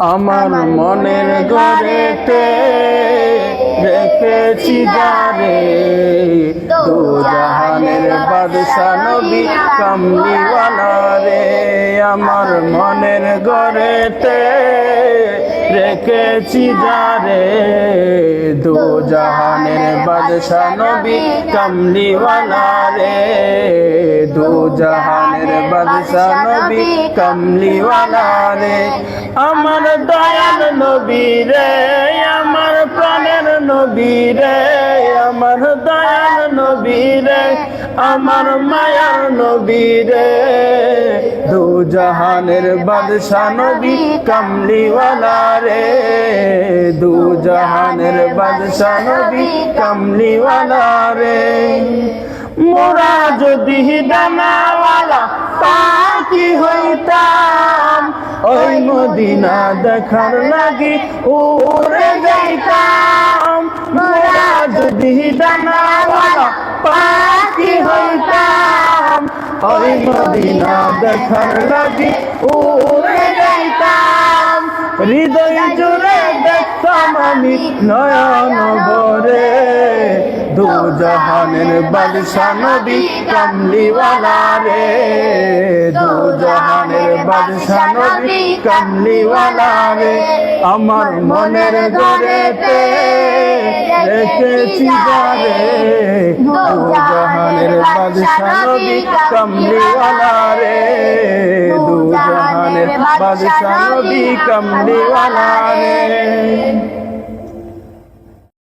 আমার মনের গড়েতে রেখেছি যারে দু জাহানের বাদশা নবী কামলিওয়ালা রে। আমার মনের গড়েতে রেখেছি যারে দু জাহানের বাদশা নবী রে দু জাহানের বাদশা নবী কামলিওয়ালা রে আমার দয়াল নবী রে আমার প্রাণের নবী রে আমার দয়াল নবী রে আমার মায়ার নবী রে জাহানের বাদশা নবী কামলিওয়ালা রে। দু জাহানের নবী কামলিওয়ালা রে। মোরা যদি ডানাওয়ালা পাখি হইতাম? ওই মদিনা দেখার লাগি উড়ে যাইতাম। মোরা যদি ডানাওয়ালা পাখি হইতাম? ওই মদিনা দেখার লাগি উড়ে যাইতাম। হৃদয় জুড়ে দেখতাম আমি নয়ন ভরে। দু জাহানের বাদশা নবী, কামলিওয়ালা রে। বাদশা নবী কামলিওয়ালা রে আমার মনের গড়েতে রেখেছি যারে। দু জাহানের বাদশা নবী কামলিওয়ালা রে দু জাহানের বাদশা নবী কামলিওয়ালা রে